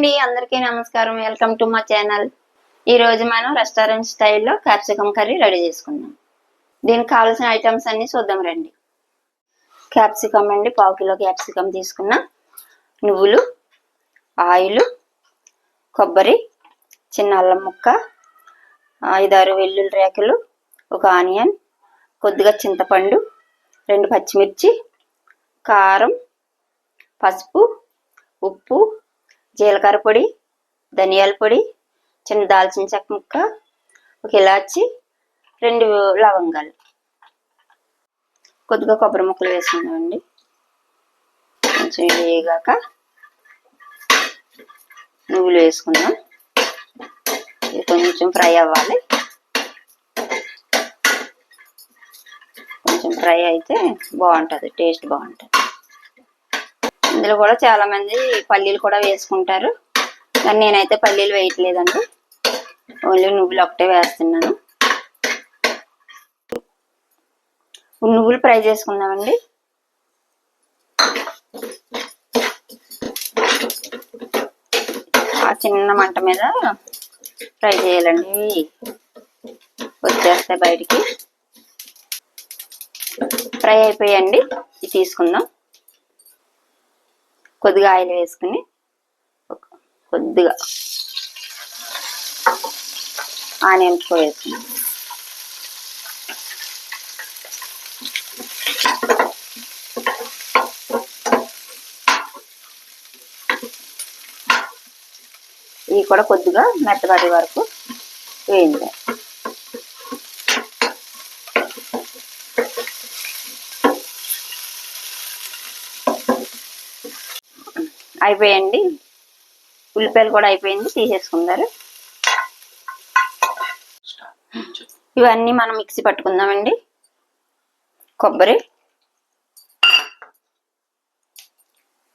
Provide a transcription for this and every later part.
అండి అందరికీ నమస్కారం. వెల్కమ్ టు మా ఛానల్ ఈ రోజు మనం రెస్టారెంట్ స్టైల్లో క్యాప్సికమ్ కర్రీ రెడీ చేసుకుందాం. దీనికి కావాల్సిన ఐటమ్స్ అన్ని చూద్దాం రండి. క్యాప్సికమ్ అండి పావు కిలో క్యాప్సికమ్ తీసుకున్న నువ్వులు ఆయిల్ కొబ్బరి చిన్న అల్లం ముక్క ఐదారు వెల్లుల్లి రేకులు ఒక ఆనియన్ కొద్దిగా చింతపండు రెండు పచ్చిమిర్చి కారం పసుపు ఉప్పు జీలకర్ర పొడి ధనియాల పొడి చిన్న దాల్చిన చెక్క ముక్క ఒక ఇలాచి రెండు లవంగాలు. కొద్దిగా కొబ్బరి ముక్కలు వేసుకుందామండి. కొంచెం వేగాక నువ్వులు వేసుకుందాం. ఇది కొంచెం ఫ్రై అవ్వాలి. కొంచెం ఫ్రై అయితే బాగుంటుంది టేస్ట్ బాగుంటుంది. అందులో కూడా చాలా మంది పల్లీలు కూడా వేసుకుంటారు. కానీ నేనైతే పల్లీలు వేయట్లేదండి. ఓన్లీ నువ్వులు ఒకటే వేస్తున్నాను. నువ్వులు ఫ్రై చేసుకుందామండి. ఆ చిన్న మంట మీద ఫ్రై చేయాలండి. వచ్చేస్తే బయటికి. ఫ్రై అయిపోయండి ఇది తీసుకుందాం. కొద్దిగా ఆయిల్ వేసుకుని కొద్దిగా ఆనియన్స్ కూడా వేసుకున్నాం. ఇవి కూడా కొద్దిగా మెత్తబడే వరకు వేయించాలి. అయిపోయండి. ఉల్లిపాయలు కూడా అయిపోయింది తీసేసుకుందారు. ఇవన్నీ మనం మిక్సీ పట్టుకుందామండి. కొబ్బరి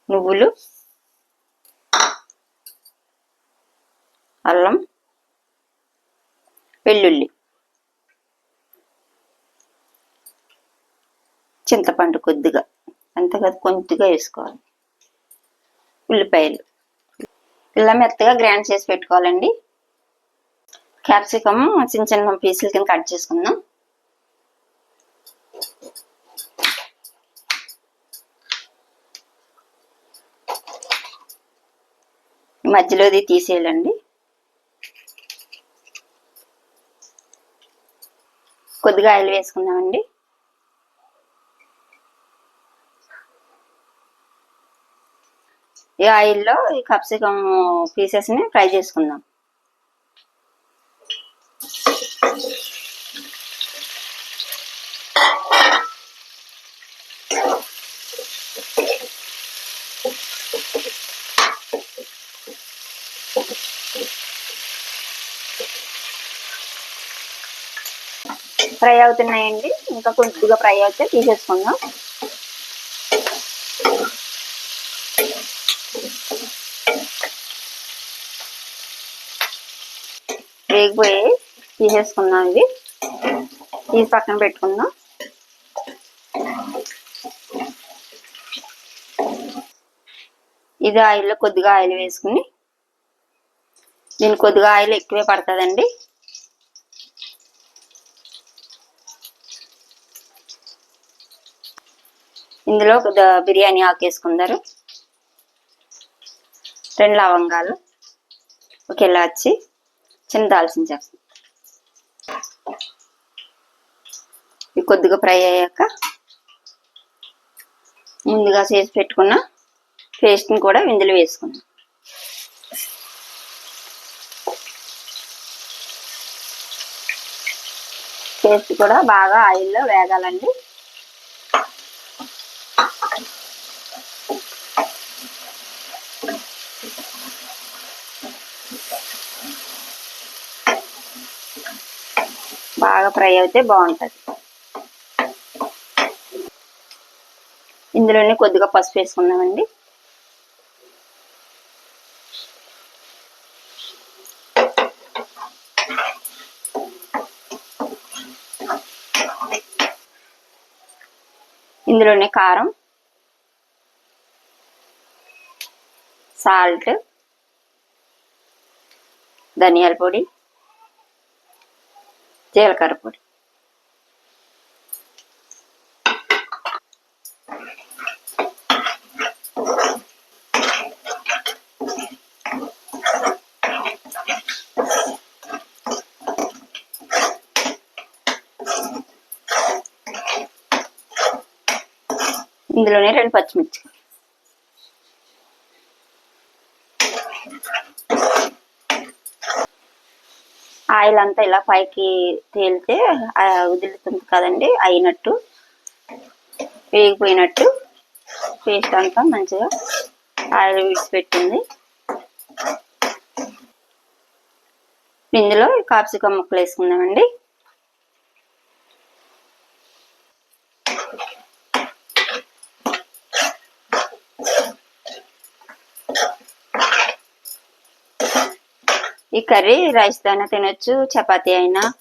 నువ్వులు అల్లం వెల్లుల్లి చింతపండు కొద్దిగా అంతే కదా కొద్దిగా వేసుకోవాలి. ఉల్లిపాయలు. ఇలా మెత్తగా గ్రైండ్ చేసి పెట్టుకోవాలండి. క్యాప్సికమ్ చిన్న చిన్న పీసుల కింద కట్ చేసుకుందాం. మధ్యలోది తీసేయాలండి. కొద్దిగా ఆయిల్ వేసుకుందామండి. ఈ ఆయిల్లో ఈ కప్సికమ్ పీసెస్ని ఫ్రై చేసుకుందాం. ఫ్రై అవుతున్నాయండి. ఇంకా కొద్దిగా ఫ్రై అయితే తీసేసుకుందాం. పోయి తీసేసుకుందాం ఇది తీసి పక్కన పెట్టుకుందాం. ఇది ఆయిల్లో కొద్దిగా ఆయిల్ వేసుకుని దీనికి కొద్దిగా ఆయిల్ ఎక్కువే పడుతుందండి. ఇందులో కొద్దిగా బిర్యానీ ఆకు వేసుకుందరు రెండు లవంగాలు ఒక ఇలాచి చిన్న దాల్చిన చెక్క ఇవి కొద్దిగా ఫ్రై అయ్యాక ముందుగా చేసి పెట్టుకున్న పేస్ట్ని కూడా ఇందులో వేసుకున్నాం పేస్ట్ కూడా బాగా ఆయిల్లో వేగాలండి. బాగా ఫ్రై అయితే బాగుంటుంది. ఇందులోనే కొద్దిగా పసుపు వేసుకున్నామండి ఇందులోనే కారం సాల్ట్ ధనియాల పొడి జీలకర్ర పొడి ఇందులోనే రెండు పచ్చిమిర్చి. ఆయిల్ అంతా ఇలా పైకి తేలితే వదులుతుంది కదండి అయినట్టు. వేగిపోయినట్టు. పేస్ట్ అంతా మంచిగా ఆయిల్ విడిచిపెట్టింది ఇందులో కాప్సికం ముక్కలు వేసుకుందామండి. ఈ కర్రీ రైస్తో అయినా తినొచ్చు చపాతీ అయినా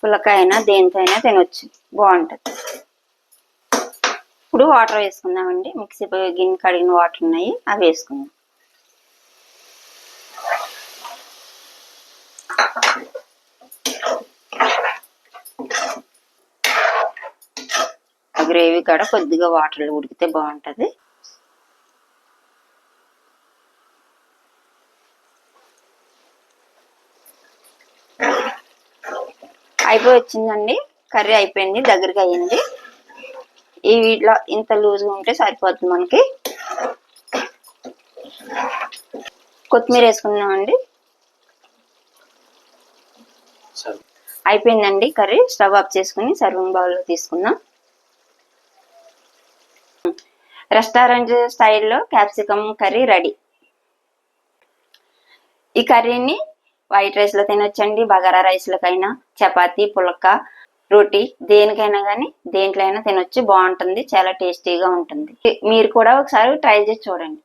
పులకాయ అయినా దేనితో అయినా తినొచ్చు. బాగుంటుంది. ఇప్పుడు వాటర్ వేసుకుందామండి. మిక్సీ గిన్నె కడిగిన వాటర్ ఉన్నాయి. అవి వేసుకుందాం. గ్రేవీ కూడా కొద్దిగా వాటర్లో ఉడికితే బాగుంటుంది. అయిపోయి వచ్చిందండి కర్రీ అయిపోయింది దగ్గరికి అయ్యింది. ఈ వీటిలో ఇంత లూజ్గా ఉంటే సరిపోతుంది మనకి. కొత్తిమీర వేసుకుందామండి సరే. అయిపోయిందండి కర్రీ. స్టవ్ ఆఫ్ చేసుకుని సర్వింగ్ బౌల్లో తీసుకుందాం. రెస్టారెంట్ స్టైల్లో క్యాప్సికమ్ కర్రీ రెడీ. ఈ కర్రీని వైట్ రైస్లో తినొచ్చండి బగారా రైస్లకైనా చపాతీ పులక రోటీ దేనికైనా కానీ దేంట్లో అయినా తినొచ్చు బాగుంటుంది చాలా టేస్టీగా ఉంటుంది. మీరు కూడా ఒకసారి ట్రై చేసి చూడండి.